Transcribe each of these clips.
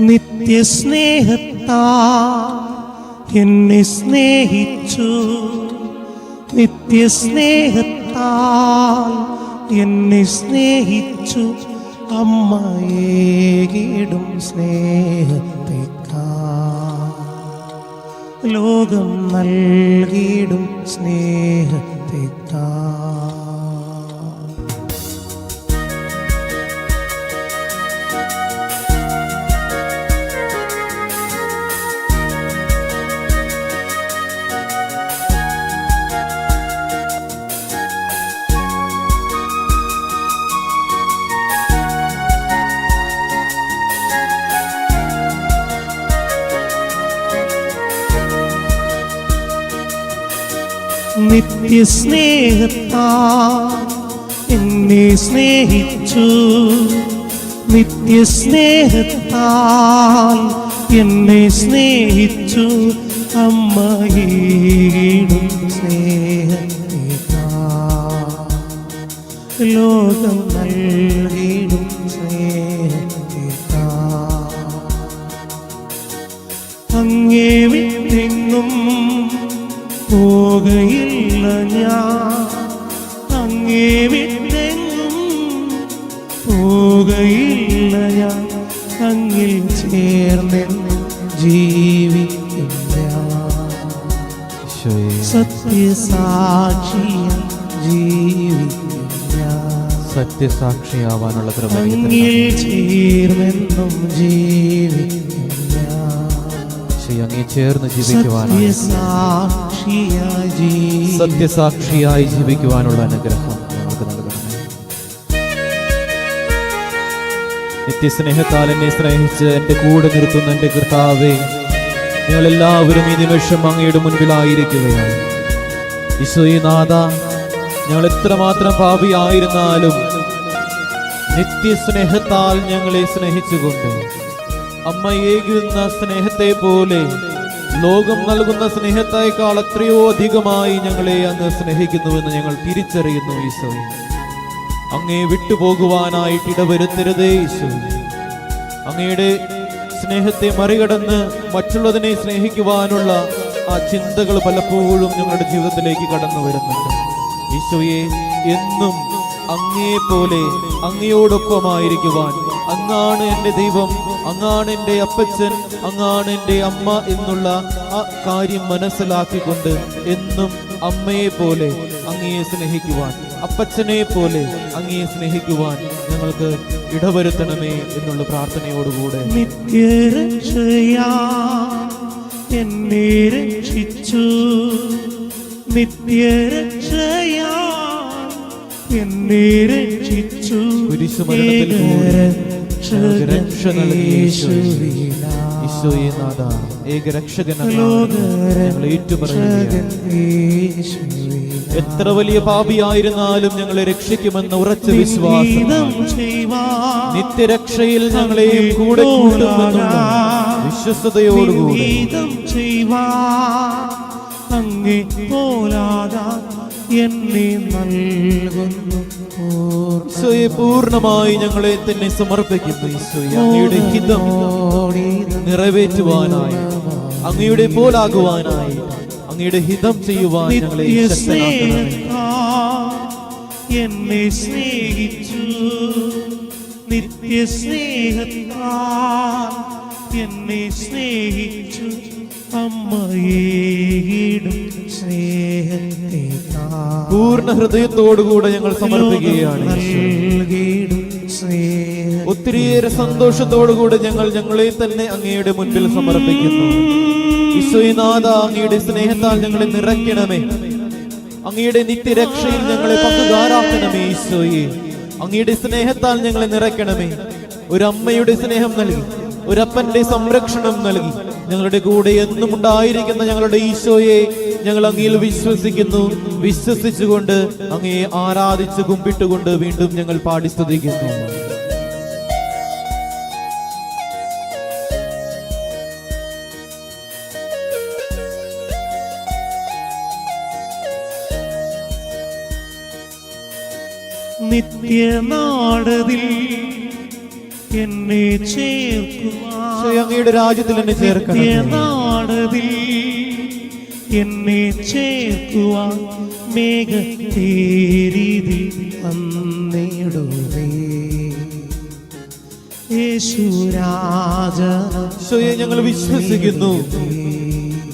നിത്യസ്നേഹത്താ എന്നെ സ്നേഹിച്ചു. നിത്യസ്നേഹത്താൽ എന്നെ സ്നേഹിച്ചു. അമ്മയേകിടും സ്നേഹത്തേക്കാ. ലോകം നൽകിയിടും സ്നേഹത്തേക്കാ. നിത്യസ്നേഹത്താ എന്നെ സ്നേഹിച്ചു. നിത്യസ്നേഹത്താൽ എന്നെ സ്നേഹിച്ചു. അമ്മയിടും സ്നേഹത്തേക്കാ. ലോകം നൽകിയിടും സ്നേഹത്തേക്കാ. അങ്ങേ വിട്ടെങ്ങും പോകയില്ല ഞാൻ. അങ്ങേ വിട്ടെങ്ങും പോകയില്ല ഞാൻ. അങ്ങിൽ ചേർന്നെന്ന് ജീവിക്കും ഞാൻ ഈശോയെ സത്യസാക്ഷിയ ജീവിക്കും ഞാൻ സത്യസാക്ഷിയാവാനുള്ള അങ്ങിൽ ചേർന്നെന്നും ജീവിക്കും ഞാൻ ഈശോയെ, അങ്ങേ ചേർന്ന് ജീവിക്കുവാനായി. സത്യസാക്ഷിയായി ജീവിക്കും സത്യസാക്ഷിയായി ജീവിക്കുവാനുള്ള അനുഗ്രഹം നിത്യസ്നേഹത്താൽ എന്നെ സ്നേഹിച്ച് എന്റെ കൂടെ നിർത്തുന്ന എന്റെ കർത്താവേ നിങ്ങൾ എല്ലാവരും ഈ നിമിഷം അങ്ങയുടെ മുൻപിലായിരിക്കുകയാണ്. ഈശോയിനാഥ ഞങ്ങൾ എത്രമാത്രം പാപിയായിരുന്നാലും നിത്യസ്നേഹത്താൽ ഞങ്ങളെ സ്നേഹിച്ചുകൊണ്ട് അമ്മ ഏകുന്ന സ്നേഹത്തെ പോലെ ലോകം നൽകുന്ന സ്നേഹത്തേക്കാൾ എത്രയോ അധികമായി ഞങ്ങളെ അങ്ങ് സ്നേഹിക്കുന്നുവെന്ന് ഞങ്ങൾ തിരിച്ചറിയുന്നു ഈശോ. അങ്ങേ വിട്ടുപോകുവാനായിട്ട് ഇടവരുത്തരുതേ ഈശോ. അങ്ങയുടെ സ്നേഹത്തെ മറികടന്ന് മറ്റുള്ളതിനെ സ്നേഹിക്കുവാനുള്ള ആ ചിന്തകൾ പലപ്പോഴും ഞങ്ങളുടെ ജീവിതത്തിലേക്ക് കടന്നു വരുന്നുണ്ട്. ഈശോയെ എന്നും അങ്ങേ പോലെ അങ്ങയോടൊപ്പമായിരിക്കുവാൻ അങ്ങാണ് എന്റെ ദൈവം അങ്ങാണ് എന്റെ അപ്പച്ചൻ അങ്ങാണ് എന്റെ അമ്മ എന്നുള്ള ആ കാര്യം മനസ്സിലാക്കിക്കൊണ്ട് എന്നും അമ്മയെ പോലെ അങ്ങയെ സ്നേഹിക്കുവാൻ അപ്പച്ചനെ പോലെ അങ്ങയെ സ്നേഹിക്കുവാൻ ഞങ്ങൾക്ക് ഇടവരുത്തണമേ എന്നുള്ള പ്രാർത്ഥനയോടുകൂടെ. നിത്യരക്ഷയാ എന്നെ രക്ഷിച്ചു. നിത്യരക്ഷയാ എന്നെ രക്ഷിച്ചു. കുരിശുമരണത്തിൽ എത്ര വലിയ പാപിയായിരുന്നാലും ഞങ്ങളെ രക്ഷിക്കുമെന്ന ഉറച്ച വിശ്വാസം നിത്യരക്ഷയിൽ ഞങ്ങളെയും കൂടെ വിശ്വസതയോടുകൂടി അങ്ങേ പോലാതാ എന്നെ നൽകുന്നു. ഈശോയെ പൂർണമായി ഞങ്ങളെ തന്നെ സമർപ്പിക്കുന്നു. ഈശോയെ അങ്ങയുടെ ഹിതം നിറവേറ്റുവാനായി. അങ്ങയുടെ പോലാകുവാനായി. അങ്ങയുടെ ഹിതം ചെയ്യുവാൻ ഞങ്ങളെ എന്നെ സ്നേഹിച്ചു. നിത്യസ്നേഹത്താൽ എന്നെ സ്നേഹിച്ചു. സ്നേഹത്തേക്കാൾ പൂർണ ഹൃദയത്തോടുകൂടെ ഞങ്ങൾ സമർപ്പിക്കുകയാണ് ഒത്തിരിയേറെ സന്തോഷത്തോടുകൂടെ ഞങ്ങൾ ഞങ്ങളെ തന്നെ അങ്ങയുടെ മുൻപിൽ സമർപ്പിക്കുന്നു. ഈശോനാഥ അങ്ങയുടെ സ്നേഹത്താൽ ഞങ്ങളെ നിറയ്ക്കണമേ. അങ്ങയുടെ നിത്യരക്ഷയിൽ ഞങ്ങളെ പങ്കുകാരാക്കണമേ ഈശോയെ. അങ്ങയുടെ സ്നേഹത്താൽ ഞങ്ങളെ നിറയ്ക്കണമേ. ഒരു അമ്മയുടെ സ്നേഹം നൽകി ഒരപ്പന്റെ സംരക്ഷണം നൽകി ഞങ്ങളുടെ കൂടെ എന്നും ഉണ്ടായിരിക്കുന്ന ഞങ്ങളുടെ ഈശോയെ ഞങ്ങൾ അങ്ങയിൽ വിശ്വസിക്കുന്നു. വിശ്വസിച്ചുകൊണ്ട് അങ്ങയെ ആരാധിച്ച് കുമ്പിട്ടുകൊണ്ട് വീണ്ടും ഞങ്ങൾ പാടി സ്തുതിക്കുന്നു. നിത്യനാടതിൽ എന്നെ ഈശോയെ അങ്ങയുടെ രാജ്യത്തിൽ എന്നെ ചേർക്കണമേ എന്നെ ചേർക്കുവാൻ മേഘത്തേരീതി വന്നിടുവേ. യേശുരാജ ഞങ്ങൾ വിശ്വസിക്കുന്നു.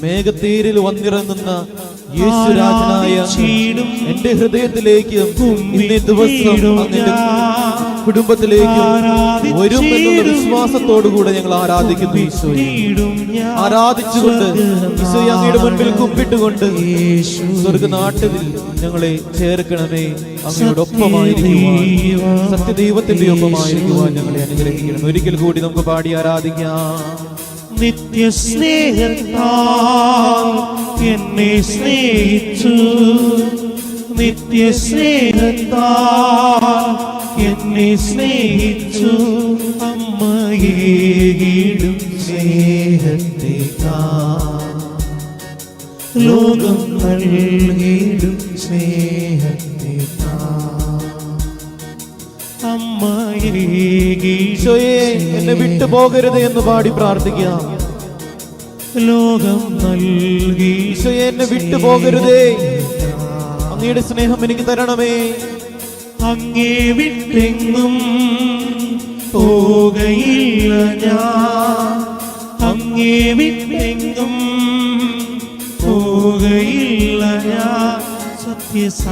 മേഘത്തേരിൽ വന്നിറങ്ങുന്ന യേശുരാജനായ എന്റെ ഹൃദയത്തിലേക്ക് ഇന്നേ ദിവസം കുടുംബത്തിലേക്കും വരും എന്നുള്ള വിശ്വാസത്തോടുകൂടെ ഞങ്ങൾ ആരാധിക്കുന്നു. ആരാധിച്ചുകൊണ്ട് അങ്ങയുടെ മുൻപിൽ കുപ്പിട്ടുകൊണ്ട് സ്വർഗ നാട്ടിൽ ഞങ്ങളെ ചേർക്കണമേ. അങ്ങയുടെ ഒപ്പമായിരിക്കുവാൻ സത്യദൈവത്തിന്റെ ഒപ്പമായിരിക്കുവാൻ ഞങ്ങളെ അനുഗ്രഹിക്കണം. ഒരിക്കൽ കൂടി നമുക്ക് പാടി ആരാധിക്കാം. നിത്യസ്നേഹത്താൽ എന്നെ സ്നേഹിച്ചു. നിത്യസ്നേഹത്താൽ എന്നെ സ്നേഹിച്ചു അമ്മയേടും സ്നേഹത്തെ ലോകം നൽകിയിടും സ്നേഹത്തെ അമ്മയേ ഈശോയെ എന്നെ വിട്ടു പോകരുത് എന്ന് പാടി പ്രാർത്ഥിക്കാം. ലോകം നൽകി ഈശോയെ എന്നെ വിട്ടു പോകരുതേ. അങ്ങയുടെ സ്നേഹം എനിക്ക് തരണമേ. അങ്ങേ വിട്ടെങ്ങും പോകയില്ല ഞാൻ അങ്ങേ വിട്ടെങ്ങും പോകയില്ല ഞാൻ സത്യസാക്ഷിയായി.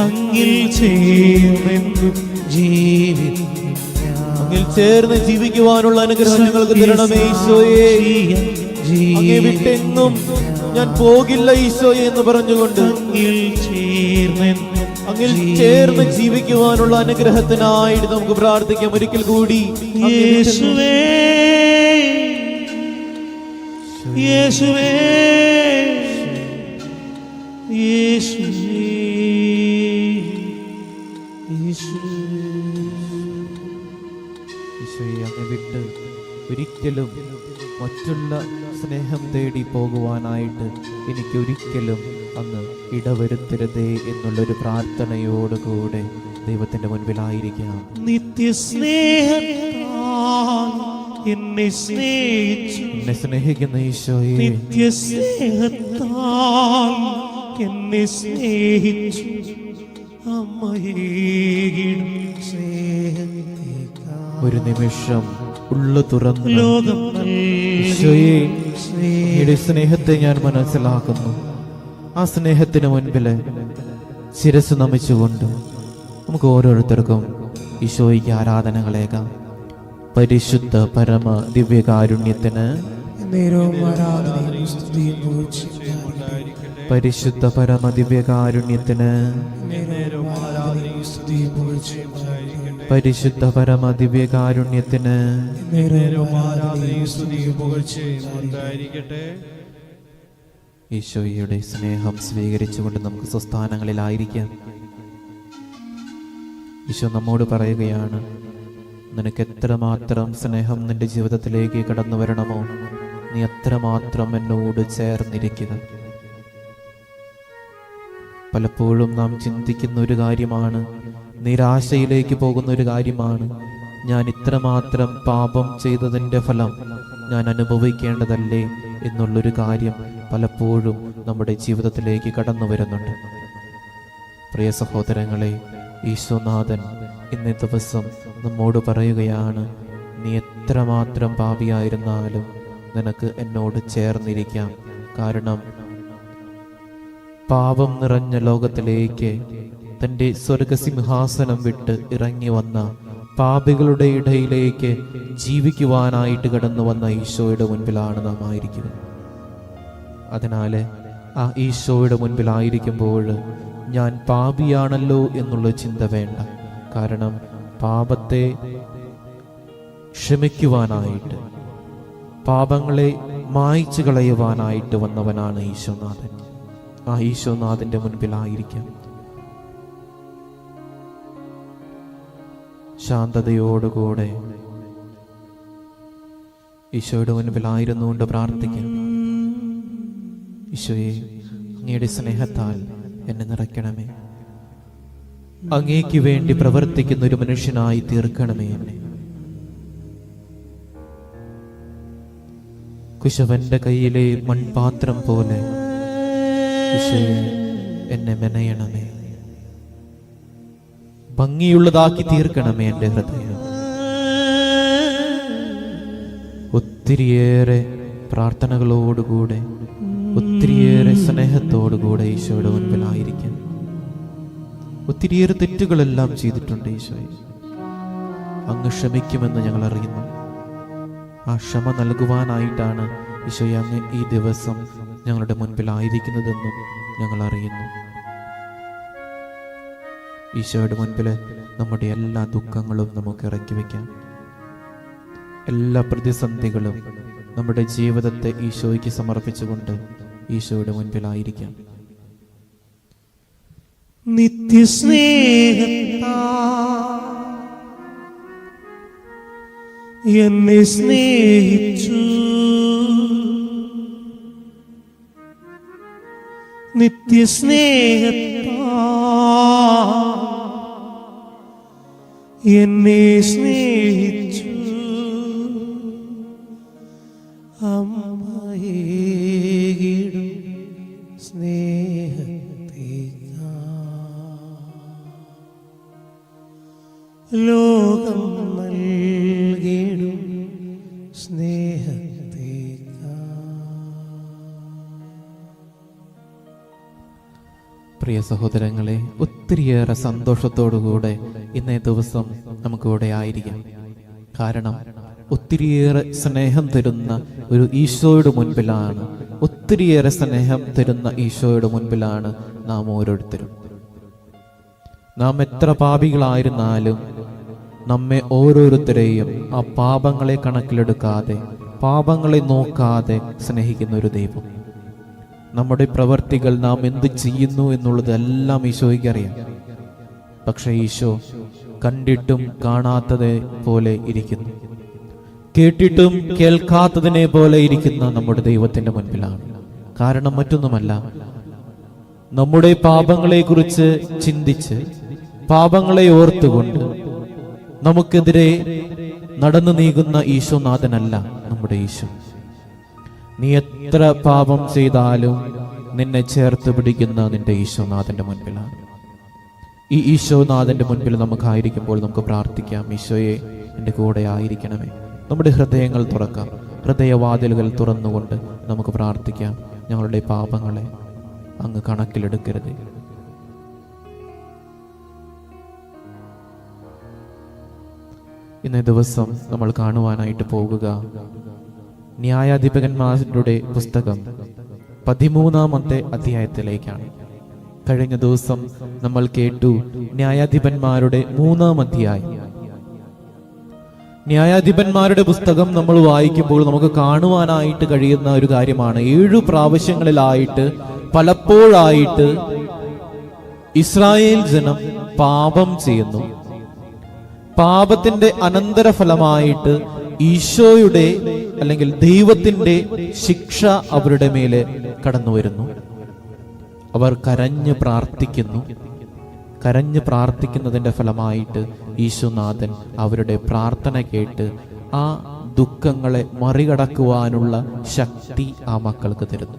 അങ്ങിൽ ചേർന്നെന്നും ജീവിക്കും ഞാൻ. അങ്ങിൽ ചേർന്ന് ജീവിക്കുവാനുള്ള അനുഗ്രഹം ഞങ്ങൾക്ക് തരണമേ ഈശോയെ അങ്ങേ വിട്ടെങ്ങും ഞാൻ പോകില്ല ഈശോയെ എന്ന് പറഞ്ഞുകൊണ്ട് അങ്ങിൽ ചേർന്ന് ജീവിക്കുവാനുള്ള അനുഗ്രഹത്തിനായിട്ട് നമുക്ക് പ്രാർത്ഥിക്കാം. ഒരിക്കൽ കൂടി യേശുവേ യേശുവേ യേശുവേ. ഈശോയെ അങ്ങ് വിട്ട് ഒരിക്കലും മറ്റുള്ള സ്നേഹം തേടി പോകുവാനായിട്ട് എനിക്ക് ഒരിക്കലും അങ്ങ് ഇടവരുത്തരുതേ എന്നുള്ളൊരു പ്രാർത്ഥനയോടുകൂടെ ദൈവത്തിന്റെ മുൻപിലായിരിക്കാം നിത്യസ്നേഹം എന്നെ സ്നേഹിച്ചു. എന്നെ സ്നേഹിക്കുന്ന ഈശോയെ. നിത്യസ്നേഹത്താൽ എന്നെ സ്നേഹിച്ചു. ഒരു നിമിഷം ഉള്ളു തുറന്നു ലോകം ഈശോയെ അങ്ങയുടെ സ്നേഹത്തെ ഞാൻ മനസ്സിലാക്കുന്നു. ആ സ്നേഹത്തിന് മുൻപിൽ ശിരസ് നമിച്ചുകൊണ്ട് നമുക്ക് ഓരോരുത്തർക്കും ഈശോയ്ക്ക് ആരാധനകളേക്കാം പരിശുദ്ധ പരമ ദിവ്യകാരുണ്യത്തിന് പരിശുദ്ധ പരമ ദിവ്യകാരുണ്യത്തിന് പരിശുദ്ധ പരമ ദിവ്യ കാരുണ്യത്തിന് ഈശോയുടെ സ്നേഹം സ്വീകരിച്ചുകൊണ്ട് നമുക്ക് സ്വസ്ഥാനങ്ങളിലായിരിക്കാം. ഈശോ നമ്മോട് പറയുകയാണ് നിനക്ക് എത്രമാത്രം സ്നേഹം നിന്റെ ജീവിതത്തിലേക്ക് കടന്നു വരണമോ? നീ എത്രമാത്രം എന്നോട് ചേർന്നിരിക്കുക. പലപ്പോഴും നാം ചിന്തിക്കുന്ന ഒരു കാര്യമാണ് നിരാശയിലേക്ക് പോകുന്ന ഒരു കാര്യമാണ്. ഞാൻ ഇത്രമാത്രം പാപം ചെയ്തതിന്റെ ഫലം ഞാൻ അനുഭവിക്കേണ്ടതല്ലേ എന്നുള്ളൊരു കാര്യം പലപ്പോഴും നമ്മുടെ ജീവിതത്തിലേക്ക് കടന്നു വരുന്നുണ്ട്. പ്രിയ സഹോദരങ്ങളെ ഈശ്വനാഥൻ ഇന്നേ ദിവസം നമ്മോട് പറയുകയാണ് നീ എത്രമാത്രം പാപിയായിരുന്നാലും നിനക്ക് എന്നോട് ചേർന്നിരിക്കാം. കാരണം പാപം നിറഞ്ഞ ലോകത്തിലേക്ക് തന്റെ സ്വർഗസിംഹാസനം വിട്ട് ഇറങ്ങി വന്ന പാപികളുടെ ഇടയിലേക്ക് ജീവിക്കുവാനായിട്ട് കടന്നു വന്ന ഈശോയുടെ മുൻപിലാണ് നാം ആയിരിക്കുന്നത്. അതിനാൽ ആ ഈശോയുടെ മുൻപിലായിരിക്കുമ്പോൾ ഞാൻ പാപിയാണല്ലോ എന്നുള്ള ചിന്ത വേണ്ട. കാരണം പാപത്തെ ക്ഷമിക്കുവാനായിട്ട് പാപങ്ങളെ മായ്ച്ചു കളയുവാനായിട്ട് വന്നവനാണ് ഈശോനാഥൻ. ആ ഈശോനാഥന്റെ മുൻപിലായിരിക്കാം. ശാന്തതയോടുകൂടെ. ഈശോയുടെ മുൻപിലായിരുന്നു കൊണ്ട് പ്രാർത്ഥിക്കുന്നു ഈശോയെ അങ്ങയുടെ സ്നേഹത്താൽ എന്നെ നിറയ്ക്കണമേ. അങ്ങേക്ക് വേണ്ടി പ്രവർത്തിക്കുന്ന ഒരു മനുഷ്യനായി തീർക്കണമേ എന്നെ. കുശവന്റെ കയ്യിലെ മൺപാത്രം പോലെ ഈശോയെ എന്നെ മെനയണമേ. ഭംഗിയുള്ളതാക്കി തീർക്കണമേ എന്റെ ഹൃദയം. ഒത്തിരിയേറെ പ്രാർത്ഥനകളോടുകൂടെ ഒത്തിരിയേറെ സ്നേഹത്തോടുകൂടെ ഈശോയുടെ മുൻപിലായിരിക്കാൻ ഒത്തിരിയേറെ തെറ്റുകളെല്ലാം ചെയ്തിട്ടുണ്ട് ഈശോയെ. അങ്ങ് ക്ഷമിക്കുമെന്ന് ഞങ്ങൾ അറിയുന്നു. ആ ക്ഷമ നൽകുവാനായിട്ടാണ് ഈശോയെ അങ്ങ് ഈ ദിവസം ഞങ്ങളുടെ മുൻപിലായിരിക്കുന്നതെന്നും ഞങ്ങൾ അറിയുന്നു. ഈശോയുടെ മുൻപിൽ നമ്മുടെ എല്ലാ ദുഃഖങ്ങളും നമുക്ക് ഇറക്കി വയ്ക്കാം എല്ലാ പ്രതിസന്ധികളും നമ്മുടെ ജീവിതത്തെ ഈശോയ്ക്ക് സമർപ്പിച്ചുകൊണ്ട് ഈശോയുടെ മുൻപിലായിരിക്കാം. നിത്യസ്നേഹത്താ എന്നെ സ്നേഹിച്ചു. നിത്യസ്നേഹത്താ എന്നെ സ്നേഹിച്ചു. അമ്മയേകിടും സ്നേഹത്തെ ലോകം നൽകിടും സ്നേഹത്തെ പ്രിയ സഹോദരങ്ങളെ ഒത്തിരിയേറെ സന്തോഷത്തോടുകൂടെ ഇന്നേ ദിവസം നമുക്കിവിടെ ആയിരിക്കാം. കാരണം ഒത്തിരിയേറെ സ്നേഹം തരുന്ന ഒരു ഈശോയുടെ മുൻപിലാണ് ഒത്തിരിയേറെ സ്നേഹം തരുന്ന ഈശോയുടെ മുൻപിലാണ് നാം ഓരോരുത്തരും. നാം എത്ര പാപികളായിരുന്നാലും നമ്മെ ഓരോരുത്തരെയും ആ പാപങ്ങളെ കണക്കിലെടുക്കാതെ പാപങ്ങളെ നോക്കാതെ സ്നേഹിക്കുന്ന ഒരു ദൈവം. നമ്മുടെ പ്രവർത്തികൾ നാം എന്ത് ചെയ്യുന്നു എന്നുള്ളതെല്ലാം ഈശോയ്ക്ക് അറിയാം. പക്ഷെ ഈശോ കണ്ടിട്ടും കാണാത്തതെ പോലെ ഇരിക്കുന്നു. കേട്ടിട്ടും കേൾക്കാത്തതിനെ പോലെ ഇരിക്കുന്ന നമ്മുടെ ദൈവത്തിന്റെ മുൻപിലാണ്. കാരണം മറ്റൊന്നുമല്ല നമ്മുടെ പാപങ്ങളെ കുറിച്ച് ചിന്തിച്ച് പാപങ്ങളെ ഓർത്തുകൊണ്ട് നമുക്കെതിരെ നടന്നു നീങ്ങുന്ന ഈശോനാഥനല്ല നമ്മുടെ ഈശോ. നീ എത്ര പാപം ചെയ്താലും നിന്നെ ചേർത്ത് പിടിക്കുന്ന നിന്റെ ഈശോനാഥന്റെ മുൻപിലാണ്. ഈ ഈശോനാഥന്റെ മുൻപിൽ നമുക്കായിരിക്കുമ്പോൾ നമുക്ക് പ്രാർത്ഥിക്കാം. ഈശോയെ എന്റെ കൂടെ ആയിരിക്കണമേ. നമ്മുടെ ഹൃദയങ്ങൾ തുറക്കാം. ഹൃദയവാതിലുകൾ തുറന്നുകൊണ്ട് നമുക്ക് പ്രാർത്ഥിക്കാം. ഞങ്ങളുടെ പാപങ്ങളെ അങ്ങ് കണക്കിലെടുക്കരുത്. ഇന്നേ ദിവസം നമ്മൾ കാണുവാനായിട്ട് പോകുക. ന്യായാധിപകന്മാരുടെ പുസ്തകം പതിമൂന്നാമത്തെ അധ്യായത്തിലേക്കാണ്. കഴിഞ്ഞ ദിവസം നമ്മൾ കേട്ടു ന്യായാധിപന്മാരുടെ മൂന്നാം അധ്യായം. ന്യായാധിപന്മാരുടെ പുസ്തകം നമ്മൾ വായിക്കുമ്പോൾ നമുക്ക് കാണുവാനായിട്ട് കഴിയുന്ന ഒരു കാര്യമാണ്. ഏഴു പ്രാവശ്യങ്ങളിലായിട്ട് പലപ്പോഴായിട്ട് ഇസ്രായേൽ ജനം പാപം ചെയ്യുന്നു. പാപത്തിന്റെ അനന്തരഫലമായിട്ട് ഈശോയുടെ അല്ലെങ്കിൽ ദൈവത്തിന്റെ ശിക്ഷ അവരുടെ മേലെ കടന്നു വരുന്നു അവർ കരഞ്ഞ് പ്രാർത്ഥിക്കുന്നു. കരഞ്ഞ് പ്രാർത്ഥിക്കുന്നതിന്റെ ഫലമായിട്ട് ഈശോനാഥൻ അവരുടെ പ്രാർത്ഥന കേട്ട് ആ ദുഃഖങ്ങളെ മറികടക്കുവാനുള്ള ശക്തി ആ മക്കൾക്ക് തരുന്നു.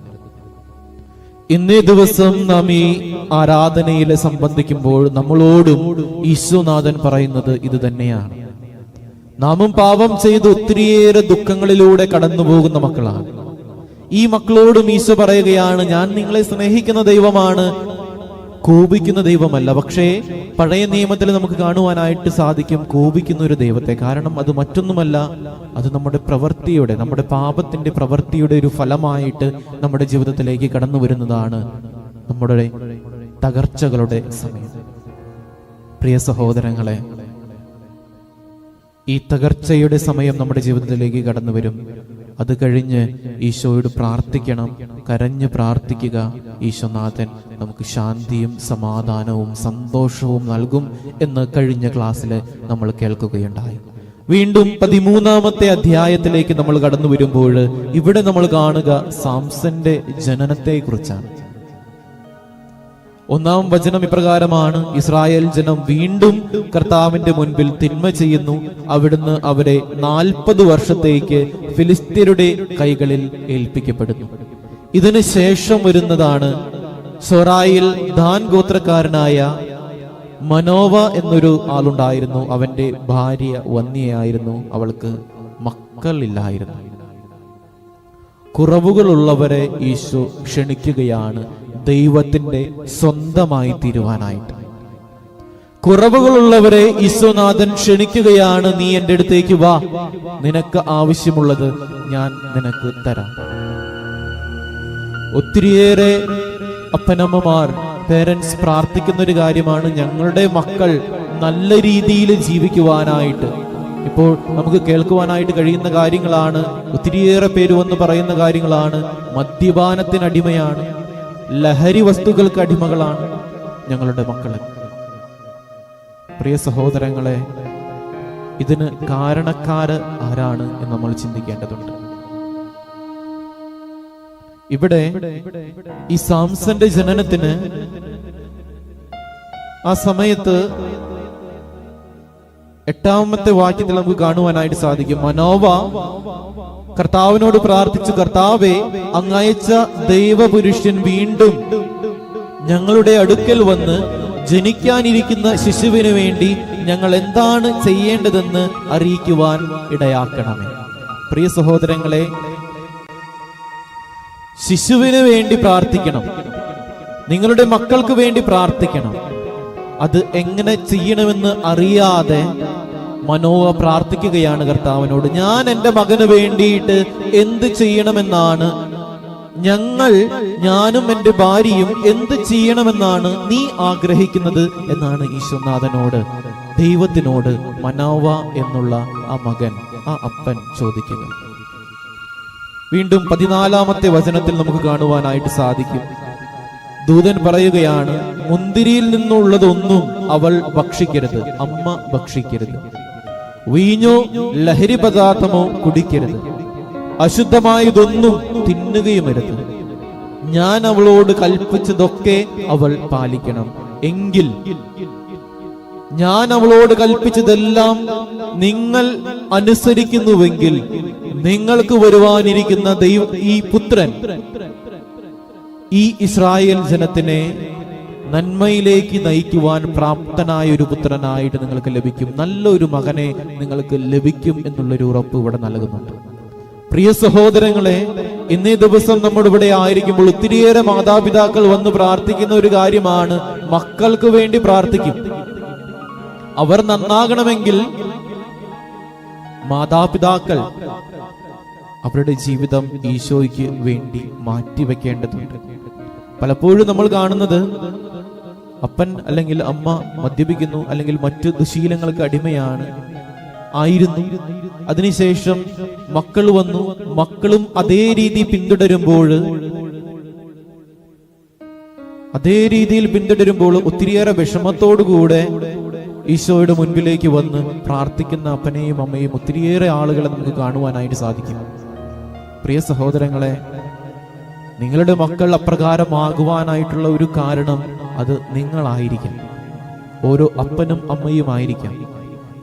ഇന്നേ ദിവസം നാം ഈ ആരാധനയിലെ സംബന്ധിക്കുമ്പോൾ നമ്മളോടും ഈശോനാഥൻ പറയുന്നത് ഇത് തന്നെയാണ്. നാമും പാപം ചെയ്ത് ഒത്തിരിയേറെ ദുഃഖങ്ങളിലൂടെ കടന്നു പോകുന്ന മക്കളാണ്. ഈ മക്കളോട് ഈശോ പറയുകയാണ് ഞാൻ നിങ്ങളെ സ്നേഹിക്കുന്ന ദൈവമാണ് കോപിക്കുന്ന ദൈവമല്ല. പക്ഷേ പഴയ നിയമത്തിൽ നമുക്ക് കാണുവാനായിട്ട് സാധിക്കും കോപിക്കുന്ന ഒരു ദൈവത്തെ. കാരണം അത് മറ്റൊന്നുമല്ല അത് നമ്മുടെ പ്രവൃത്തിയുടെ നമ്മുടെ പാപത്തിന്റെ പ്രവൃത്തിയുടെ ഒരു ഫലമായിട്ട് നമ്മുടെ ജീവിതത്തിലേക്ക് കടന്നു വരുന്നതാണ് നമ്മുടെ തകർച്ചകളുടെ സമയം. പ്രിയ സഹോദരങ്ങളെ ഈ തകർച്ചയുടെ സമയം നമ്മുടെ ജീവിതത്തിലേക്ക് കടന്നു വരും. അത് കഴിഞ്ഞ് ഈശോയോട് പ്രാർത്ഥിക്കണം. കരഞ്ഞു പ്രാർത്ഥിക്കുക. ഈശോനാഥൻ നമുക്ക് ശാന്തിയും സമാധാനവും സന്തോഷവും നൽകും എന്ന് കഴിഞ്ഞ ക്ലാസ്സിൽ നമ്മൾ കേൾക്കുകയുണ്ടായി. വീണ്ടും പതിമൂന്നാമത്തെ അധ്യായത്തിലേക്ക് നമ്മൾ കടന്നു വരുമ്പോൾ ഇവിടെ നമ്മൾ കാണുക സാംസന്റെ ജനനത്തെ കുറിച്ചാണ് ഒന്നാം വചനം ഇപ്രകാരമാണ്. ഇസ്രായേൽ ജനം വീണ്ടും കർത്താവിന്റെ മുൻപിൽ തിന്മ ചെയ്യുന്നു. അവിടുന്ന് അവരെ നാൽപ്പത് വർഷത്തേക്ക് ഫിലിസ്തീനയുടെ കൈകളിൽ ഏൽപ്പിക്കപ്പെടുന്നു. ഇതിന് ശേഷം വരുന്നതാണ് സൊറായിൽ ദാൻ ഗോത്രക്കാരനായ മനോവ എന്നൊരു ആളുണ്ടായിരുന്നു. അവന്റെ ഭാര്യ വന്യയായിരുന്നു അവൾക്ക് മക്കളില്ലായിരുന്നു. കുറവുകളുള്ളവരെ ഈശോ ക്ഷണിക്കുകയാണ്. ദൈവത്തിന്റെ സ്വന്തമായി തീരുവാനായിട്ട്. കുറവുകളുള്ളവരെ ഈശ്വനാഥൻ ക്ഷണിക്കുകയാണ് നീ എന്റെ അടുത്തേക്ക് വാ. നിനക്ക് ആവശ്യമുള്ളത് ഞാൻ നിനക്ക് തരാം. ഒത്തിരിയേറെ അപ്പനമ്മമാർ പേരൻസ് പ്രാർത്ഥിക്കുന്ന ഒരു കാര്യമാണ് ഞങ്ങളുടെ മക്കൾ നല്ല രീതിയിൽ ജീവിക്കുവാനായിട്ട്. ഇപ്പോൾ നമുക്ക് കേൾക്കുവാനായിട്ട് കഴിയുന്ന കാര്യങ്ങളാണ് ഒത്തിരിയേറെ പേര് വന്ന് പറയുന്ന കാര്യങ്ങളാണ് മദ്യപാനത്തിന് അടിമയാണ് ലഹരി വസ്തുക്കൾക്ക് അടിമകളാണ് ഞങ്ങളുടെ മക്കൾ പ്രിയ സഹോദരങ്ങളെ ഇതിന് കാരണക്കാര് ആരാണ് എന്ന് നമ്മൾ ചിന്തിക്കേണ്ടതുണ്ട്. ഇവിടെ ഈ സാംസന്റെ ജനനത്തിന് ആ സമയത്ത് എട്ടാമത്തെ വാക്യത്തിൽ നമുക്ക് കാണുവാനായിട്ട് സാധിക്കും. മനോവ കർത്താവിനോട് പ്രാർത്ഥിച്ചു കർത്താവെ അങ്ങയച്ച ദൈവപുരുഷൻ വീണ്ടും ഞങ്ങളുടെ അടുക്കൽ വന്ന് ജനിക്കാനിരിക്കുന്ന ശിശുവിന് വേണ്ടി ഞങ്ങൾ എന്താണ് ചെയ്യേണ്ടതെന്ന് അറിയിക്കുവാൻ ഇടയാക്കണമേ. പ്രിയ സഹോദരങ്ങളെ ശിശുവിന് വേണ്ടി പ്രാർത്ഥിക്കണം. നിങ്ങളുടെ മക്കൾക്ക് വേണ്ടി പ്രാർത്ഥിക്കണം. അത് എങ്ങനെ ചെയ്യണമെന്ന് അറിയാതെ മനോവ പ്രാർത്ഥിക്കുകയാണ് കർത്താവിനോട്. ഞാൻ എന്റെ മകന് വേണ്ടിയിട്ട് എന്ത് ചെയ്യണമെന്നാണ്? ഞങ്ങൾ ഞാനും എന്റെ ഭാര്യയും എന്ത് ചെയ്യണമെന്നാണ് നീ ആഗ്രഹിക്കുന്നത്? എന്നാണ് ഈശ്വനാഥനോട് ദൈവത്തിനോട് മനോവ എന്നുള്ള ആ മകൻ ആ അപ്പൻ ചോദിക്കുന്നത്. വീണ്ടും പതിനാലാമത്തെ വചനത്തിൽ നമുക്ക് കാണുവാനായിട്ട് സാധിക്കും. ദൂതൻ പറയുകയാണ് മുന്തിരിയിൽ നിന്നുള്ളതൊന്നും അവൾ ഭക്ഷിക്കരുത് അമ്മ ഭക്ഷിക്കരുത്. വീഞ്ഞോ ലഹരി പദാർത്ഥമോ കുടിക്കരുത്. അശുദ്ധമായതൊന്നും തിന്നുകയുമരുത്. ഞാൻ അവളോട് കൽപ്പിച്ചതൊക്കെ അവൾ പാലിക്കണം. എങ്കിൽ ഞാൻ അവളോട് കൽപ്പിച്ചതെല്ലാം നിങ്ങൾ അനുസരിക്കുന്നുവെങ്കിൽ നിങ്ങൾക്ക് വരുവാനിരിക്കുന്ന ദൈവ ഈ പുത്രൻ ഈ ഇസ്രായേൽ ജനത്തിനെ നന്മയിലേക്ക് നയിക്കുവാൻ പ്രാപ്തനായ ഒരു പുത്രനായിട്ട് നിങ്ങൾക്ക് ലഭിക്കും. നല്ലൊരു മകനെ നിങ്ങൾക്ക് ലഭിക്കും എന്നുള്ളൊരു ഉറപ്പ് ഇവിടെ നൽകുന്നുണ്ട്. പ്രിയ സഹോദരങ്ങളെ ഇന്നേ ദിവസം നമ്മുടെ ഇവിടെ ആയിരിക്കുമ്പോൾ ഒത്തിരിയേറെ മാതാപിതാക്കൾ വന്ന് പ്രാർത്ഥിക്കുന്ന ഒരു കാര്യമാണ് മക്കൾക്ക് വേണ്ടി പ്രാർത്ഥിക്കും. അവർ നന്നാകണമെങ്കിൽ മാതാപിതാക്കൾ അവരുടെ ജീവിതം ഈശോയ്ക്ക് വേണ്ടി മാറ്റിവെക്കേണ്ടതുണ്ട്. പലപ്പോഴും നമ്മൾ കാണുന്നത് അപ്പൻ അല്ലെങ്കിൽ അമ്മ മദ്യപിക്കുന്നു അല്ലെങ്കിൽ മറ്റു ദുശീലങ്ങൾക്ക് അടിമയാണ്. ആയിരുന്നു. അതിനുശേഷം മക്കൾ വന്നു. മക്കളും അതേ രീതി പിന്തുടരുമ്പോൾ അതേ രീതിയിൽ പിന്തുടരുമ്പോൾ ഒത്തിരിയേറെ വിഷമത്തോടുകൂടെ ഈശോയുടെ മുൻപിലേക്ക് വന്ന് പ്രാർത്ഥിക്കുന്ന അപ്പനെയും അമ്മയും ഒത്തിരിയേറെ ആളുകളെ നമുക്ക് കാണുവാനായിട്ട് സാധിക്കും. പ്രിയ സഹോദരങ്ങളെ നിങ്ങളുടെ മക്കൾ അപ്രകാരമാകുവാനായിട്ടുള്ള ഒരു കാരണം അത് നിങ്ങളായിരിക്കാം. ഓരോ അപ്പനും അമ്മയുമായിരിക്കാം.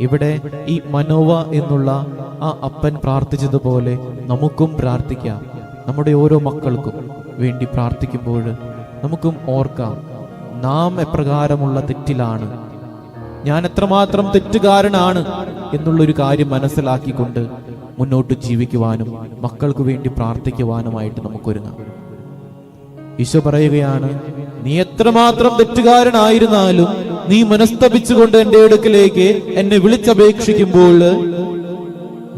ഇവിടെ ഈ മനോവ എന്നുള്ള ആ അപ്പൻ പ്രാർത്ഥിച്ചതുപോലെ നമുക്കും പ്രാർത്ഥിക്കാം. നമ്മുടെ ഓരോ മക്കൾക്കും വേണ്ടി പ്രാർത്ഥിക്കുമ്പോൾ നമുക്കും ഓർക്കാം നാം എപ്രകാരമുള്ള തെറ്റിലാണ്. ഞാൻ എത്രമാത്രം തെറ്റുകാരനാണ് എന്നുള്ളൊരു കാര്യം മനസ്സിലാക്കിക്കൊണ്ട് മുന്നോട്ട് ജീവിക്കുവാനും മക്കൾക്ക് വേണ്ടി പ്രാർത്ഥിക്കുവാനുമായിട്ട് നമുക്കൊരുങ്ങാം. ഈശോ പറയുകയാണ് നീ എത്രമാത്രം തെറ്റുകാരനായിരുന്നാലും നീ മനസ്തപിച്ചുകൊണ്ട് എന്റെ അടുക്കലേക്ക് എന്നെ വിളിച്ചപേക്ഷിക്കുമ്പോൾ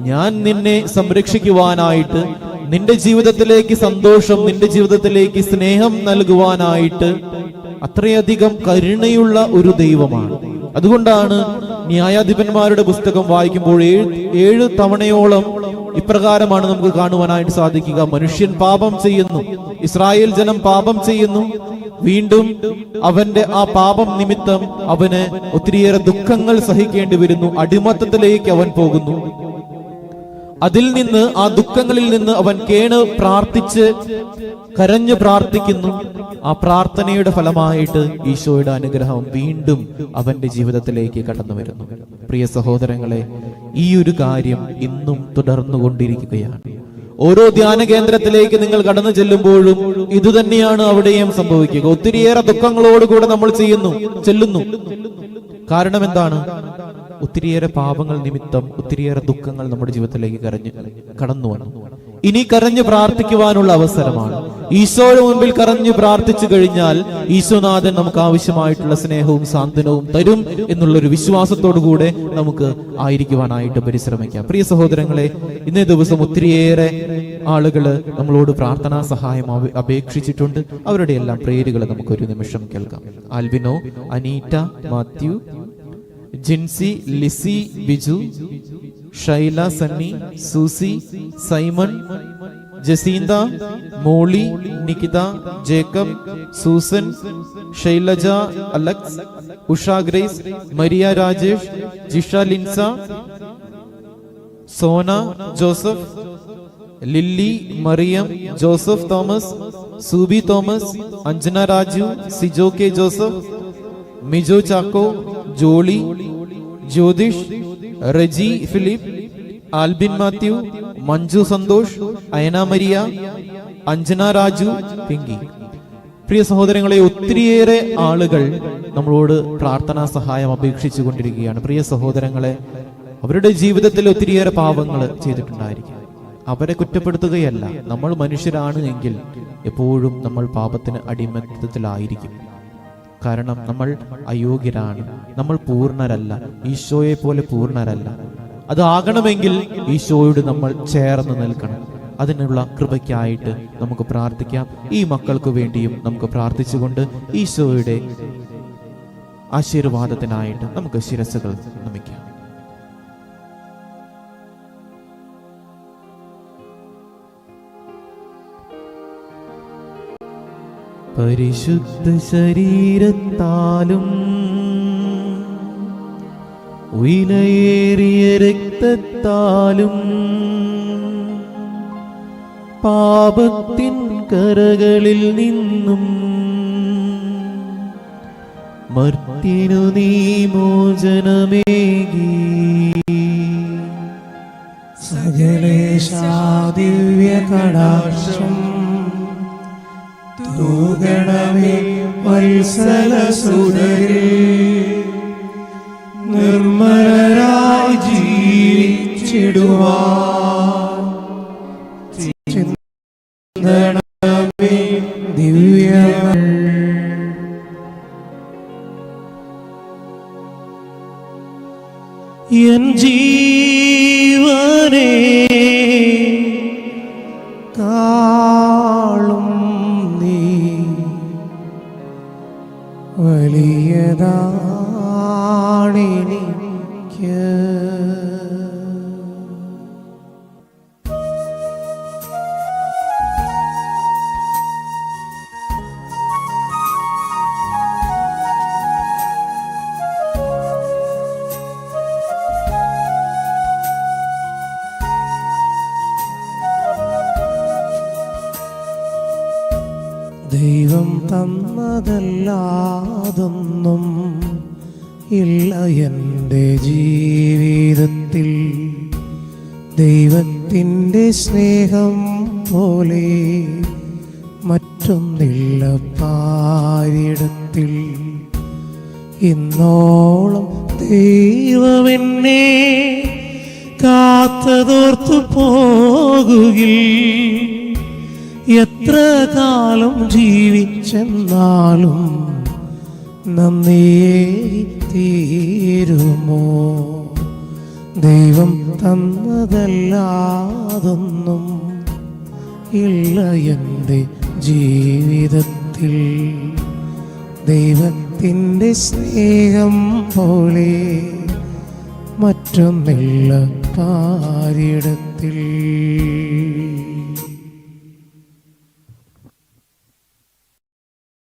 ഞാൻ നിന്നെ സംരക്ഷിക്കുവാനായിട്ട് നിന്റെ ജീവിതത്തിലേക്ക് സന്തോഷം നിന്റെ ജീവിതത്തിലേക്ക് സ്നേഹം നൽകുവാനായിട്ട് അത്രയധികം കരുണയുള്ള ഒരു ദൈവമാണ്. അതുകൊണ്ടാണ് ന്യായാധിപന്മാരുടെ പുസ്തകം വായിക്കുമ്പോൾ ഏഴ് ഏഴ് തവണയോളം ഇപ്രകാരമാണ് നമുക്ക് കാണുവാനായിട്ട് സാധിക്കുക. മനുഷ്യൻ പാപം ചെയ്യുന്നു. ഇസ്രായേൽ ജനം പാപം ചെയ്യുന്നു. വീണ്ടും അവന്റെ ആ പാപം നിമിത്തം അവന് ഒത്തിരിയേറെ ദുഃഖങ്ങൾ സഹിക്കേണ്ടി വരുന്നു. അടിമത്തത്തിലേക്ക് അവൻ പോകുന്നു. അതിൽ നിന്ന് ആ ദുഃഖങ്ങളിൽ നിന്ന് അവൻ കേണ് പ്രാർത്ഥിച്ച് കരഞ്ഞു പ്രാർത്ഥിക്കുന്നു. ആ പ്രാർത്ഥനയുടെ ഫലമായിട്ട് ഈശോയുടെ അനുഗ്രഹം വീണ്ടും അവന്റെ ജീവിതത്തിലേക്ക് കടന്നു വരുന്നു. പ്രിയ സഹോദരങ്ങളെ ഈ ഒരു കാര്യം ഇന്നും തുടർന്നുകൊണ്ടിരിക്കുകയാണ്. ഓരോ ധ്യാന കേന്ദ്രത്തിലേക്ക് നിങ്ങൾ കടന്നു ചെല്ലുമ്പോഴും ഇതുതന്നെയാണ് അവിടെയും സംഭവിക്കുക. ഒത്തിരിയേറെ ദുഃഖങ്ങളോടുകൂടെ നമ്മൾ ചെയ്യുന്നു ചെല്ലുന്നു. കാരണം എന്താണ്? ഒത്തിരിയേറെ പാപങ്ങൾ നിമിത്തം ഒത്തിരിയേറെ ദുഃഖങ്ങൾ നമ്മുടെ ജീവിതത്തിലേക്ക് കരഞ്ഞു കടന്നു വന്നു. ഇനി കരഞ്ഞു പ്രാർത്ഥിക്കുവാനുള്ള അവസരമാണ്. ഈശോയുടെ മുൻപിൽ കരഞ്ഞു പ്രാർത്ഥിച്ചു കഴിഞ്ഞാൽ ഈശോനാഥൻ നമുക്ക് ആവശ്യമായിട്ടുള്ള സ്നേഹവും സാന്ത്വനവും തരും എന്നുള്ളൊരു വിശ്വാസത്തോടു കൂടെ നമുക്ക് ആയിരിക്കുവാനായിട്ട് പരിശ്രമിക്കാം. പ്രിയ സഹോദരങ്ങളെ ഇന്നേ ദിവസം ഒത്തിരിയേറെ ആളുകൾ നമ്മളോട് പ്രാർത്ഥനാ സഹായം അപേ- അപേക്ഷിച്ചിട്ടുണ്ട്. അവരുടെ എല്ലാം പ്രേരുകൾ നമുക്ക് ഒരു നിമിഷം കേൾക്കാം. Albino Aneeta Mathew Jinsy Lissy Biju Shaila Sunny Susie Simon Jacintha Molly Nikita Jacob Susan Shailaja Alex Usha Grace Maria Rajesh Jisha Linsa Sona Joseph Lilly Mariyam Joseph Thomas Subi Thomas Anjana Raju Sijo K Joseph Mijo Chacko Jolly Jyothish Reji Philip Albin Mathew Manju Santhosh Ayana Maria Anjana Raju Pinky. പ്രിയ സഹോദരങ്ങളെ ഒത്തിരിയേറെ ആളുകൾ നമ്മളോട് പ്രാർത്ഥനാ സഹായം അപേക്ഷിച്ചു കൊണ്ടിരിക്കുകയാണ്. പ്രിയ സഹോദരങ്ങളെ അവരുടെ ജീവിതത്തിൽ ഒത്തിരിയേറെ പാവങ്ങൾ ചെയ്തിട്ടുണ്ടായിരിക്കും. അവരെ കുറ്റപ്പെടുത്തുകയല്ല. നമ്മൾ മനുഷ്യരാണ് എങ്കിൽ എപ്പോഴും നമ്മൾ പാപത്തിന് അടിമത്തത്തിലായിരിക്കും. കാരണം നമ്മൾ അയോഗ്യരാണ്. നമ്മൾ പൂർണരല്ല. ഈശോയെ പോലെ പൂർണരല്ല. അതാകണമെങ്കിൽ ഈശോയോട് നമ്മൾ ചേർന്ന് നിൽക്കണം. അതിനുള്ള കൃപയ്ക്കായിട്ട് നമുക്ക് പ്രാർത്ഥിക്കാം. ഈ മക്കൾക്ക് വേണ്ടിയും നമുക്ക് പ്രാർത്ഥിച്ചുകൊണ്ട് ഈശോയുടെ ആശീർവാദത്തിനായിട്ട് നമുക്ക് ശിരസുകൾ നമിക്കാം പരിശുദ്ധ ശരീരത്താലും ഉയിലയേറിയ രക്തത്താലും പാപത്തിൻ കരകളിൽ നിന്നും മർത്തിനു നീ മോചനമേകി വത്സല സുതരേ. നിർമ്മലരായി ജീവിച്ചിടുവാൻ ചിന്തണമേ ദിവ്യമൾ എൻ ജീവനേ മറ്റൊന്നില്ല പാരിടത്തിൽ ഇന്നോളം ദൈവമെന്നെ കാത്തതോർത്തു പോകുകിൽ. എത്ര കാലം ജീവിച്ചെന്നാലും നന്ദിയേ തീരുമോ? ദൈവം തന്നതല്ലാതൊന്നും ഇല്ല എന്റെ ജീവിതത്തിൽ. ദൈവത്തിന്റെ സ്നേഹം പോലെ മറ്റൊന്നില്ല പാരിടത്തിൽ